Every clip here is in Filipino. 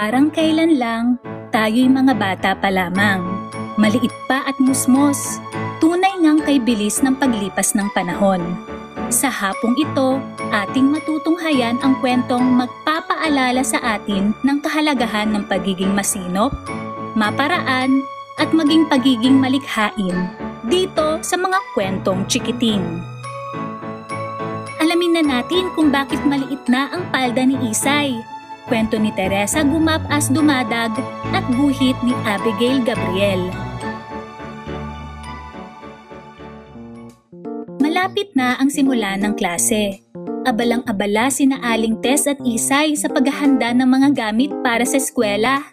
Parang kailan lang, tayo'y mga bata pa lamang. Maliit pa at musmos. Tunay ngang kay bilis ng paglipas ng panahon. Sa hapong ito, ating matutunghayan ang kwentong magpapaalala sa atin ng kahalagahan ng pagiging masinop, maparaan, at maging pagiging malikhain dito sa mga kwentong chikiting. Alamin na natin kung bakit maliit na ang palda ni Isay. Kwento ni Teresa Gumap as Dumadag at guhit ni Abigail Gabriel. Malapit na ang simula ng klase. Abalang-abala sina Aling Tess at Isay sa paghahanda ng mga gamit para sa eskwela.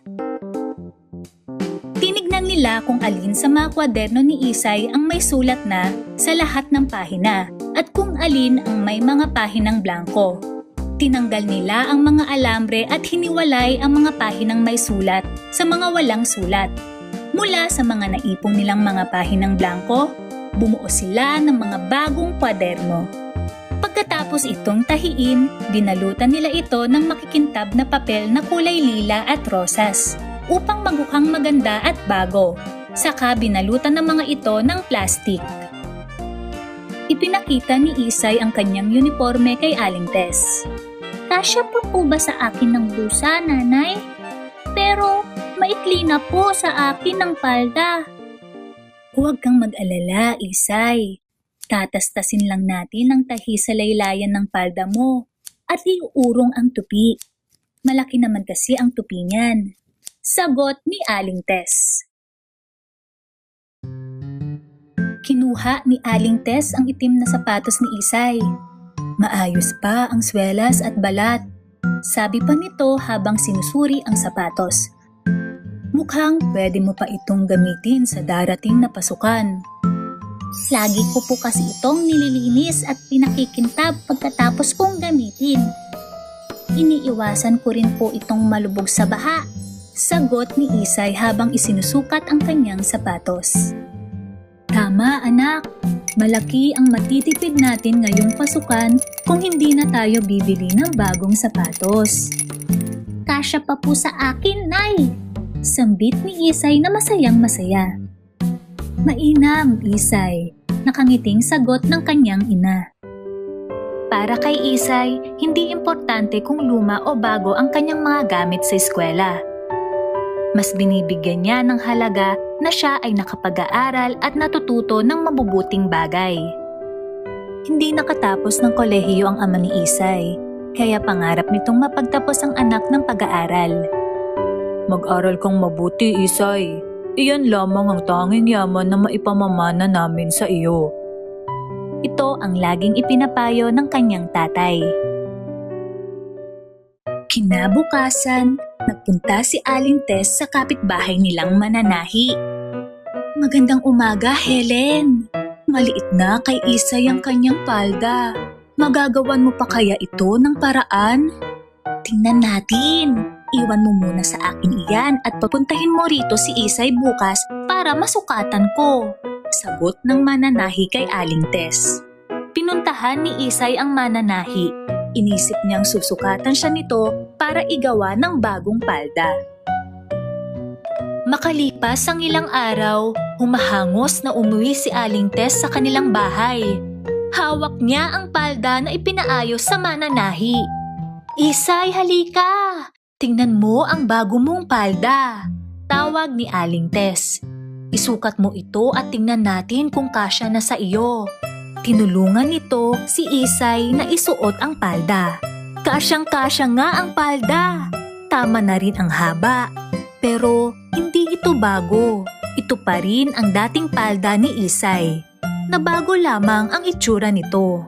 Tinignan nila kung alin sa mga kwaderno ni Isay ang may sulat na sa lahat ng pahina at kung alin ang may mga pahinang blanko. Tinanggal nila ang mga alambre at hiniwalay ang mga pahinang may sulat sa mga walang sulat. Mula sa mga naipong nilang mga pahinang blanko, bumuo sila ng mga bagong kwaderno. Pagkatapos itong tahiin, binalutan nila ito ng makikintab na papel na kulay lila at rosas upang magukhang maganda at bago. Saka binalutan ng mga ito ng plastik. Ipinakita ni Isay ang kanyang uniforme kay Aling Tess. Kasya pa po ba sa akin ng blusa, nanay? Pero maikli na po sa akin ng palda. Huwag kang mag-alala, Isay. Tatastasin lang natin ang tahi sa laylayan ng palda mo at iuurong ang tupi. Malaki naman kasi ang tupi niyan. Sagot ni Aling Tess. Kinuha ni Aling Tess ang itim na sapatos ni Isay. Maayos pa ang swelas at balat. Sabi pa nito habang sinusuri ang sapatos. Mukhang pwede mo pa itong gamitin sa darating na pasukan. Lagi ko po kasi itong nililinis at pinakikintab pagkatapos kong gamitin. Iniiwasan ko rin po itong malubog sa baha. Sagot ni Isay habang isinusukat ang kanyang sapatos. Tama anak, malaki ang matitipid natin ngayong pasukan kung hindi na tayo bibili ng bagong sapatos. Kasya pa po sa akin, Nay! Sambit ni Isay na masayang masaya. Mainam, Isay. Nakangiting sagot ng kanyang ina. Para kay Isay, hindi importante kung luma o bago ang kanyang mga gamit sa eskwela. Mas binibigyan niya ng halaga na siya ay nakapag-aaral at natututo ng mabubuting bagay. Hindi nakatapos ng kolehiyo ang ama ni Isay, kaya pangarap nitong mapagtapos ang anak ng pag-aaral. Mag-aral kang mabuti, Isay. Iyan lamang ang tanging yaman na maipamamana namin sa iyo. Ito ang laging ipinapayo ng kanyang tatay. Kinabukasan, nagpunta si Aling Tess sa kapitbahay nilang mananahi. Magandang umaga, Helen. Maliit na kay Isay ang kanyang palda. Magagawan mo pa kaya ito ng paraan? Tingnan natin. Iwan mo muna sa akin iyan at papuntahin mo rito si Isay bukas para masukatan ko. Sagot ng mananahi kay Aling Tess. Pinuntahan ni Isay ang mananahi. Inisip niyang susukatan siya nito para igawa ng bagong palda. Makalipas ang ilang araw, humahangos na umuwi si Aling Tess sa kanilang bahay. Hawak niya ang palda na ipinaayos sa mananahi. Isay, halika! Tingnan mo ang bago mong palda. Tawag ni Aling Tess. Isukat mo ito at tingnan natin kung kasya na sa iyo. Tinulungan nito si Isay na isuot ang palda. Kasyang-kasya nga ang palda. Tama na rin ang haba. Pero hindi ito bago. Ito pa rin ang dating palda ni Isay. Nabago lamang ang itsura nito.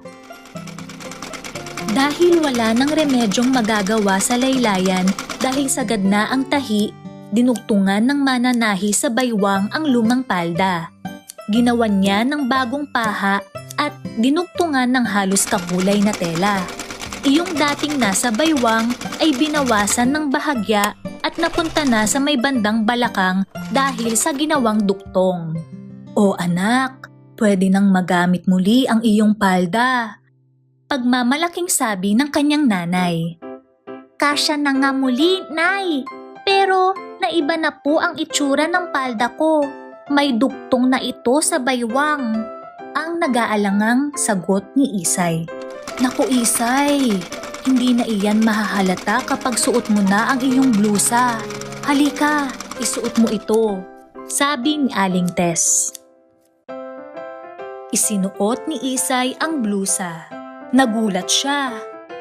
Dahil wala nang remedyong magagawa sa laylayan dahil sagad na ang tahi, dinugtungan ng mananahi sa baywang ang lumang palda. Ginawan niya ng bagong paha at dinugtungan ng halos kakulay na tela. Iyong dating nasa baywang ay binawasan ng bahagya at napunta na sa may bandang balakang dahil sa ginawang duktong. O anak, pwede nang magamit muli ang iyong palda. Pagmamalaking sabi ng kanyang nanay. Kasya na nga muli, Nay. Pero naiba na po ang itsura ng palda ko. May duktong na ito sa baywang. Ang nag-aalangang sagot ni Isay. Naku Isay, hindi na iyan mahahalata kapag suot mo na ang iyong blusa. Halika, isuot mo ito. Sabi ni Aling Tess. Isinuot ni Isay ang blusa. Nagulat siya.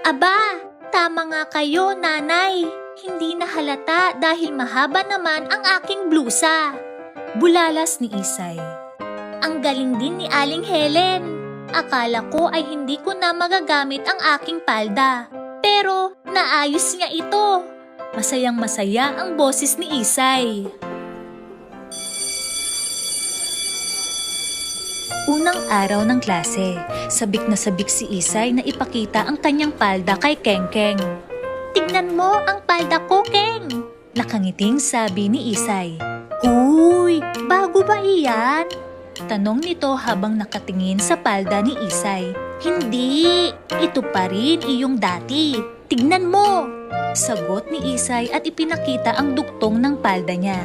Aba, tama nga kayo, nanay. Hindi na halata dahil mahaba naman ang aking blusa. Bulalas ni Isay. Ang galing din ni Aling Helen. Akala ko ay hindi ko na magagamit ang aking palda. Pero naayos niya ito. Masayang masaya ang boses ni Isay. Unang araw ng klase, sabik na sabik si Isay na ipakita ang kanyang palda kay Kengkeng. Tignan mo ang palda ko, Keng. Nakangiting sabi ni Isay. Uy, bago ba iyan? Tanong nito habang nakatingin sa palda ni Isay. Hindi, ito pa rin iyong dati. Tignan mo. Sagot ni Isay at ipinakita ang duktong ng palda niya.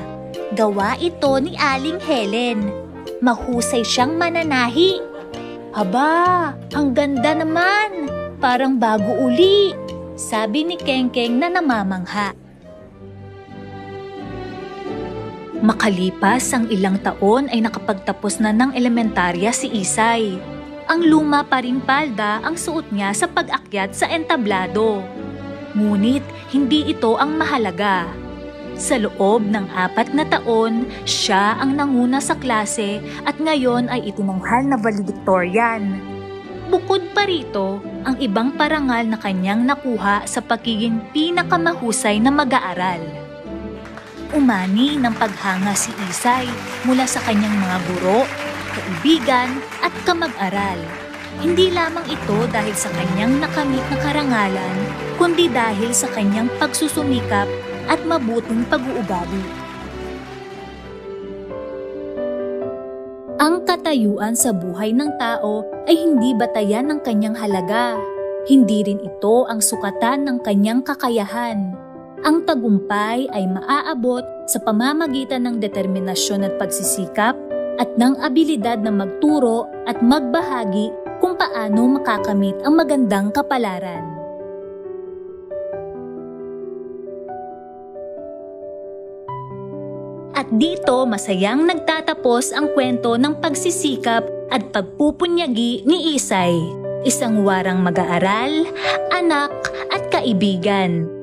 Gawa ito ni Aling Helen. Mahusay siyang mananahi. Aba, ang ganda naman. Parang bago uli. Sabi ni Kengkeng na namamangha. Makalipas ang ilang taon ay nakapagtapos na ng elementarya si Isay. Ang luma pa rin palda ang suot niya sa pag-akyat sa entablado. Ngunit hindi ito ang mahalaga. Sa loob ng apat na taon, siya ang nanguna sa klase at ngayon ay itinanghal na valedictorian. Bukod pa rito, ang ibang parangal na kanyang nakuha sa pagiging pinakamahusay na mag-aaral. Umani ng paghanga si Isay mula sa kanyang mga guro, kaibigan at kamag-aral. Hindi lamang ito dahil sa kanyang nakamit na karangalan, kundi dahil sa kanyang pagsusumikap at mabuting pag-uugali. Ang katayuan sa buhay ng tao ay hindi batayan ng kanyang halaga. Hindi rin ito ang sukatan ng kanyang kakayahan. Ang tagumpay ay maaabot sa pamamagitan ng determinasyon at pagsisikap at ng abilidad na magturo at magbahagi kung paano makakamit ang magandang kapalaran. At dito masayang nagtatapos ang kwento ng pagsisikap at pagpupunyagi ni Isay, isang warang mag-aaral, anak at kaibigan.